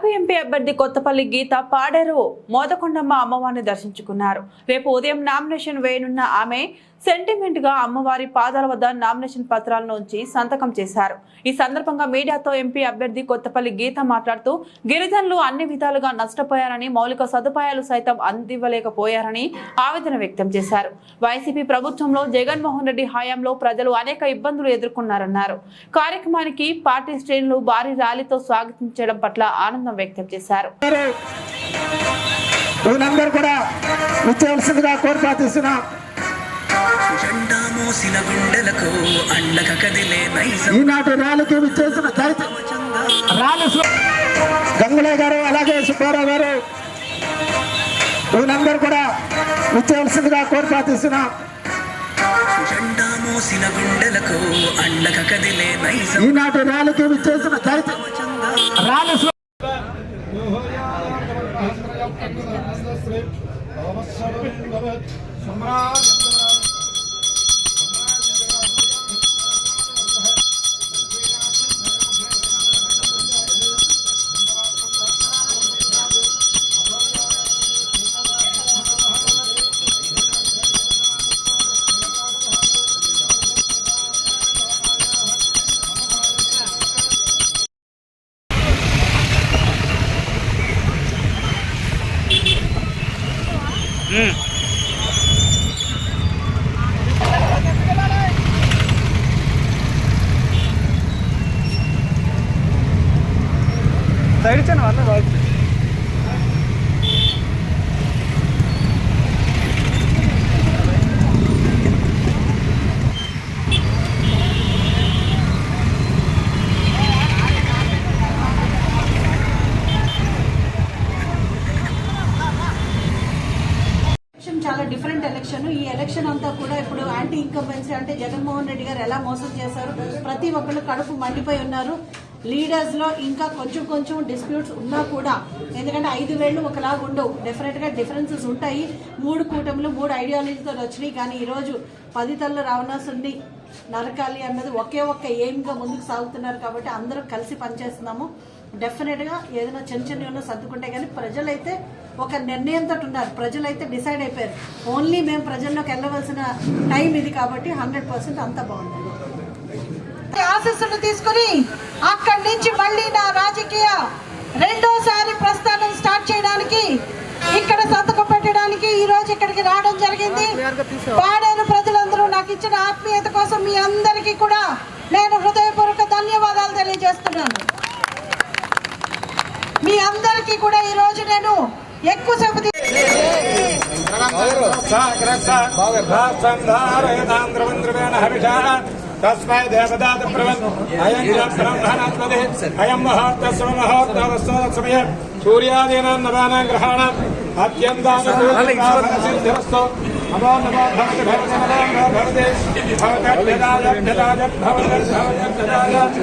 Araku MP అభ్యర్థి కొత్తపల్లి గీత పాడేరు మోదకొండమ్మ అమ్మవారిని దర్శించుకున్నారు. రేపు ఉదయం నామినేషన్ వేయనున్న ఆమె సెంటిమెంట్గా అమ్మవారి పాదాల వద్ద నామినేషన్ పత్రాలను ఉంచి సంతకం చేశారు. ఈ సందర్భంగా మీడియాతో ఎంపీ అభ్యర్థి కొత్తపల్లి గీత మాట్లాడుతూ గిరిజనులు అన్ని విధాలుగా నష్టపోయారని మౌలిక సదుపాయాలు సైతం అందివ్వలేకపోయారని ఆవేదన వ్యక్తం చేశారు. వైసీపీ ప్రభుత్వంలో జగన్మోహన్ రెడ్డి హయాంలో ప్రజలు అనేక ఇబ్బందులు ఎదుర్కొన్నారన్నారు. కార్యక్రమానికి పార్టీ శ్రేణులు భారీ ర్యాలీతో స్వాగతించడం పట్ల ఆనందం వ్యక్తం చేశారు. వీళ్ళందరూ కూడా కోరి ప్రార్థిస్తున్నాం ఈనాటి ర్యాలీకి విచ్చేసిన గంగులే గారు అలాగే సుబ్బారావు గారు. వీళ్ళందరూ కూడా వచ్చేవలసిందిగా కోరి ప్రార్థిస్తున్నాం ఈనాటి ర్యాలీకి విచ్చేసిన దళిత ర్యాలీ సు- Mm. అంతా కూడా ఇప్పుడు యాంటీ ఇన్కంబెన్సీ అంటే జగన్మోహన్ రెడ్డి గారు ఎలా మోసం చేశారు? ప్రతి ఒక్కళ్ళు కడుపు మండిపోయి ఉన్నారు. లీడర్స్లో ఇంకా కొంచెం కొంచెం డిస్ప్యూట్స్ ఉన్నా కూడా ఎందుకంటే ఐదు వేళ్ళు ఒకలాగా ఉండవు. డెఫినెట్గా డిఫరెన్సెస్ ఉంటాయి. మూడు కూటములు మూడు ఐడియాలజీతో వచ్చినాయి. కానీ ఈరోజు పది తల్లు రావణాసుని నరకాలి అన్నది ఒకే ఒక్క ఎయిమ్ ముందుకు సాగుతున్నారు కాబట్టి అందరూ కలిసి పనిచేస్తున్నాము. డెఫినెట్గా ఏదైనా చిన్న చిన్న సర్దుకుంటే కానీ ప్రజలైతే ఒక నిర్ణయంతో ఉన్నారు. ప్రజలైతే డిసైడ్ అయిపోయారు. ఓన్లీ మేము ప్రజల్లోకి వెళ్ళవలసిన టైం ఇది కాబట్టి హండ్రెడ్ పర్సెంట్ అంతా బాగుంది. ఆశీస్సులు తీసుకుని అక్కడి నుంచి మళ్ళీ నా రాజకీయ రెండోసారి ప్రస్థానం స్టార్ట్ చేయడానికి ఇక్కడ సంతకం పెట్టడానికి ఈ రోజు ఇక్కడికి రావడం జరిగింది. పాడేరు ప్రజలందరూ నాకు ఇచ్చిన ఆత్మీయత కోసం మీ అందరికీ కూడా నేను హృదయపూర్వక ధన్యవాదాలు తెలియజేస్తున్నాను. మీ అందరికీ కూడా ఈరోజు నేను ఎక్కువసేపు తీ- తస్మై దేవదాత ప్రవన్ అయం చ బ్రహ్మణస్పతి అయం మహోత్తస్వ మహోత్తవస్వ సమయ సూర్యాదీనాం నవానాం గ్రహాణం. అత్యంతానుకూలసిద్ధిరస్తో నమో నమో భవతి భవతి నమో నమో భవతి భవత్యదాయ భ్యదాయ భవతి భవతి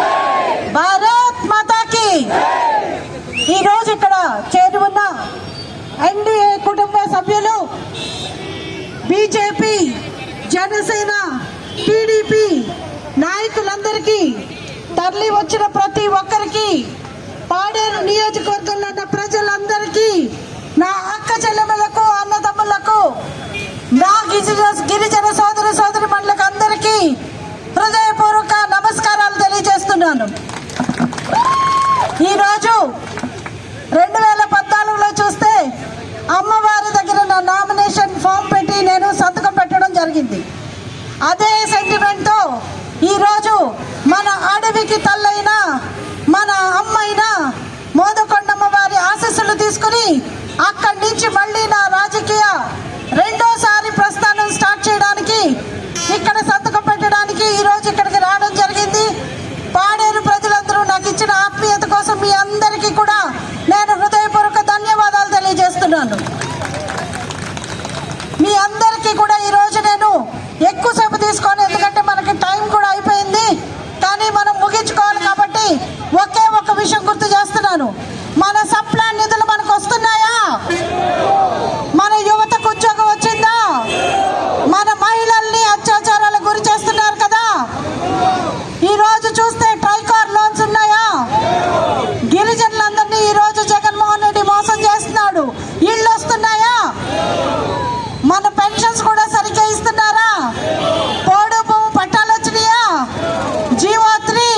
ఎన్డీఏ కుటుంబ సభ్యులు బీజేపీ జనసేన టీడీపీ నాయకులందరికీ తరలి వచ్చిన ప్రతి ఒక్కరికి పాడేరు నియోజకవర్గంలో ఉన్న ప్రజలందరికీ నా అక్క చెల్లెమ్మలకు అన్నదమ్ములకు నా గిరిజన గిరిజన సోదర సోదరి మండలకు అందరికీ హృదయపూర్వక నమస్కారాలు తెలియజేస్తున్నాను. ఈరోజు రెండు వేల పద్నాలుగులో చూస్తే అమ్మవారి దగ్గర నా నామినేషన్ ఫామ్ పెట్టి నేను సంతకం పెట్టడం జరిగింది అదే సెంటిమెంట్తో ఈరోజు మన అడవికి తల్లైన మన అమ్మైన మోదకొండమ్మ వారి ఆశస్సులు తీసుకుని అక్కడి నుంచి మళ్ళీ నా రాజకీయ ఎందుకంటే మనకి టైం కూడా అయిపోయింది కానీ మనం ముగించుకోవాలి కాబట్టి ఒకే ఒక విషయం గుర్తు చేస్తున్నాను మన సప్లాన్ నిధులు మనకు వస్తున్నాయా మన యువతకు ఉద్యోగం వచ్చిందా మన మహిళల్ని అత్యాచారాలకు గురి చేస్తున్నారు కదా ఈ రోజు చూస్తే ట్రైకార్ లోన్స్ ఉన్నాయా గిరిజనులందరినీ ఈ రోజు జగన్మోహన్ రెడ్డి మోసం చేస్తున్నాడు ఇళ్ళు వస్తున్నాయా మన పెన్షన్స్ కూడా సరిగ్గా ఇస్తున్నారా పోడు భూమి పట్టాలు వచ్చినాయా జీవో త్రీ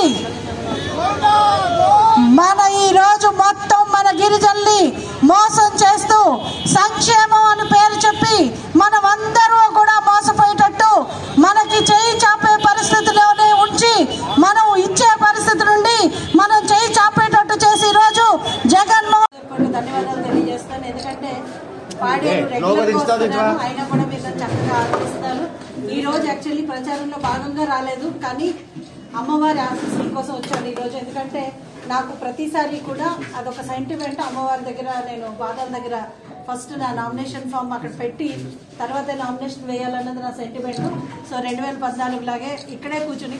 మన ఈ రోజు మొత్తం మన గిరిజనుల్ని మోసం చేస్తూ సంక్షేమం అని పేరు చెప్పి మనం అందరూ కూడా మోసపోయేటట్టు మనకి చేయి చాపే పరిస్థితిలోనే ఉంచి మనం ఇచ్చే పరిస్థితి నుండి మనం చేయి చాపేటట్టు చేసి ఈరోజు జగన్మోహన్ కొన్ని ధన్యవాదాలు తెలియజేస్తాను. ఎందుకంటే పాడేరు రెగ్యులర్ కూడా మీరు చక్కగా ఆదరిస్తారు. ఈ రోజు యాక్చువల్లీ ప్రచారంలో భాగంగా రాలేదు కానీ అమ్మవారి ఆశీస్సుల కోసం వచ్చాను ఈ రోజు. ఎందుకంటే నాకు ప్రతిసారి కూడా అదొక సెంటిమెంట్ అమ్మవారి దగ్గర నేను పాదాల దగ్గర ఫస్ట్ నా నామినేషన్ ఫామ్ అక్కడ పెట్టి తర్వాత నామినేషన్ వేయాలన్నది నా సెంటిమెంట్ సో రెండు వేల పద్నాలుగు లాగే ఇక్కడే కూర్చుని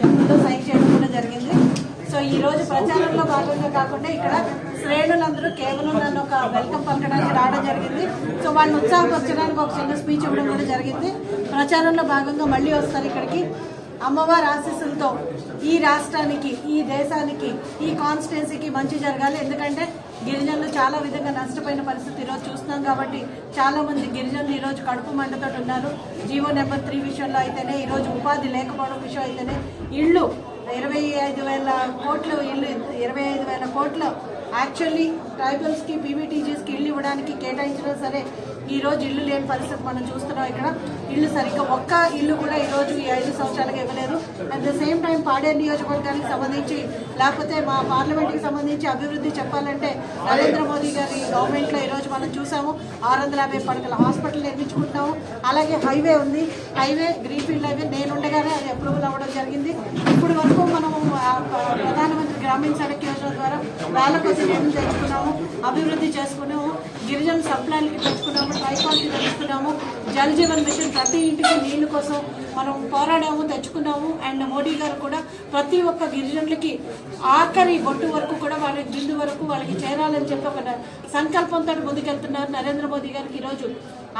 టెంపుల్లో సైన్ చేయడం కూడా జరిగింది. సో ఈ రోజు ప్రచారంలో భాగంగా కాకుండా ఇక్కడ శ్రేణులందరూ కేవలం నన్ను ఒక వెల్కమ్ పలకడానికి రావడం జరిగింది. సో వాళ్ళని ఉత్సాహపరచడానికి ఒక చిన్న స్పీచ్ ఇవ్వడం కూడా జరిగింది. ప్రచారంలో భాగంగా మళ్ళీ వస్తారు ఇక్కడికి. అమ్మవారి ఆశీస్సులతో ఈ రాష్ట్రానికి ఈ దేశానికి ఈ కాన్స్టిట్యున్సీకి మంచి జరగాలి. ఎందుకంటే గిరిజనులు చాలా విధంగా నష్టపోయిన పరిస్థితి ఈరోజు చూస్తున్నాం కాబట్టి చాలామంది గిరిజనులు ఈరోజు కడుపు మంటతో ఉన్నారు. జీవో నెంబర్ త్రీ విషయంలో అయితేనే ఈరోజు ఉపాధి లేకపోవడం విషయం అయితేనే ఇళ్ళు ఇరవై ఐదు వేల కోట్లు ఇల్లు ఇరవై ఐదు వేల కోట్లు యాక్చువల్లీ ట్రైబల్స్కి పీబీటీజీస్కి ఇల్లు ఇవ్వడానికి కేటాయించినా సరే. ఈ రోజు ఇల్లు లేని పరిస్థితి మనం చూస్తున్నాం ఇక్కడ. ఇల్లు సరిగ్గా ఒక్క ఇల్లు కూడా ఈ రోజు ఈ ఐదు సంవత్సరాలుగా ఇవ్వలేదు. అట్ ద సేమ్ టైం పాడే నియోజకవర్గానికి సంబంధించి లేకపోతే మా పార్లమెంట్కి సంబంధించి అభివృద్ధి చెప్పాలంటే నరేంద్ర మోదీ గారి గవర్నమెంట్లో ఈరోజు మనం చూసాము ఆరు వందల యాభై పడకల హాస్పిటల్ నిర్మించుకుంటున్నాము. అలాగే హైవే ఉంది. Highway greenfield highway. నేను ఉండగానే అది అప్రూవల్ అవ్వడం జరిగింది. ఇప్పుడు వరకు మనము ప్రధానమంత్రి గ్రామీణ సడక్ యోజన ద్వారా వేల కొద్ది నిధులు తెచ్చుకున్నాము అభివృద్ధి చేసుకున్నాము గిరిజన సప్లాన్కి తెచ్చుకున్నాము ట్రైపాల్కి తెచ్చుకున్నాము జల్ జీవన్ మిషన్ ప్రతి ఇంటికి నీళ్ళ కోసం మనం పోరాడాము తెచ్చుకున్నాము. అండ్ మోడీ గారు కూడా ప్రతి ఒక్క గిరిజనులకి ఆఖరి బొట్టు వరకు కూడా వాళ్ళ బిందు వరకు వాళ్ళకి చేరాలని చెప్పి ఒక సంకల్పంతో ముందుకెళ్తున్నారు నరేంద్ర మోదీ గారికి ఈరోజు.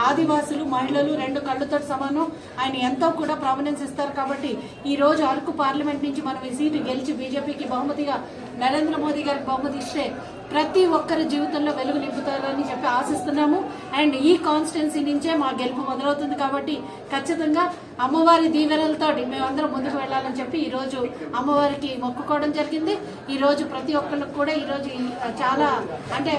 ఆదివాసులు మహిళలు రెండు కళ్ళతో సమానం. ఆయన ఎంతో కూడా ప్రామినెన్స్ ఇస్తారు కాబట్టి ఈ రోజు అరకు పార్లమెంట్ నుంచి మనం ఈ సీటు గెలిచి బీజేపీకి బహుమతిగా నరేంద్ర మోదీ గారికి బహుమతి ఇస్తే ప్రతి ఒక్కరి జీవితంలో వెలుగు నింపుతారని చెప్పి ఆశిస్తున్నాము. అండ్ ఈ కాన్స్టిట్యున్సీ నుంచే మా గెలుపు మొదలవుతుంది కాబట్టి ఖచ్చితంగా అమ్మవారి దీవెనలతో మేమందరం ముందుకు వెళ్ళాలని చెప్పి ఈరోజు అమ్మవారికి మొక్కుకోవడం జరిగింది. ఈరోజు ప్రతి ఒక్కరికి కూడా ఈరోజు చాలా అంటే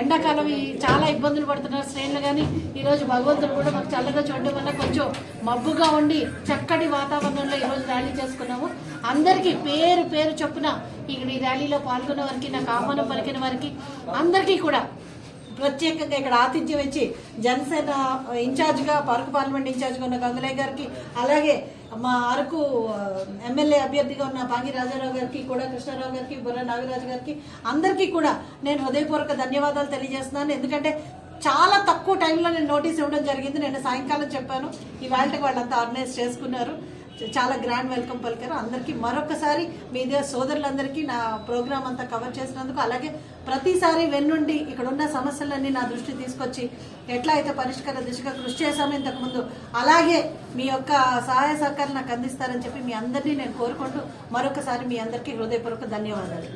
ఎండాకాలం చాలా ఇబ్బందులు పడుతున్నారు శ్రేణులు కానీ ఈరోజు భగవంతుడు కూడా మాకు చల్లగా చూడడం వల్ల కొంచెం మబ్బుగా ఉండి చక్కటి వాతావరణంలో ఈరోజు ర్యాలీ చేసుకున్నాము. అందరికీ పేరు పేరు చొప్పున ఇక్కడ ఈ ర్యాలీలో పాల్గొన్న వారికి నాకు ఆహ్వానం పలికిన వారికి అందరికీ కూడా ప్రత్యేకంగా ఇక్కడ ఆతిథ్యం ఇచ్చి జనసేన ఇన్ఛార్జ్గా పార్క్ పార్లమెంట్ ఇన్ఛార్జ్గా ఉన్న గంగులయ్య గారికి అలాగే మా అరకు ఎమ్మెల్యే అభ్యర్థిగా ఉన్న పాంగి రాజారావు గారికి కూడా కృష్ణారావు గారికి బుర్ర నాగరాజు గారికి అందరికీ కూడా నేను హృదయపూర్వక ధన్యవాదాలు తెలియజేస్తున్నాను. ఎందుకంటే చాలా తక్కువ టైంలో నేను నోటీస్ ఇవ్వడం జరిగింది. నేను సాయంకాలం చెప్పాను. ఇవాళకి వాళ్ళంతా ఆర్గనైజ్ చేసుకున్నారు. చాలా గ్రాండ్ వెల్కమ్ పలికారు అందరికీ మరొకసారి మీడియా సోదరులందరికీ నా ప్రోగ్రామ్ అంతా కవర్ చేసినందుకు అలాగే ప్రతిసారి వెన్నుండి ఇక్కడ ఉన్న సమస్యలన్నీ నా దృష్టి తీసుకొచ్చి ఎట్లా అయితే పరిష్కార దిశగా కృషి చేశామో ఇంతకుముందు అలాగే మీ యొక్క సహాయ సహకారం నాకు అందిస్తారని చెప్పి మీ అందరినీ నేను కోరుకుంటూ మరొకసారి మీ అందరికీ హృదయపూర్వక ధన్యవాదాలు.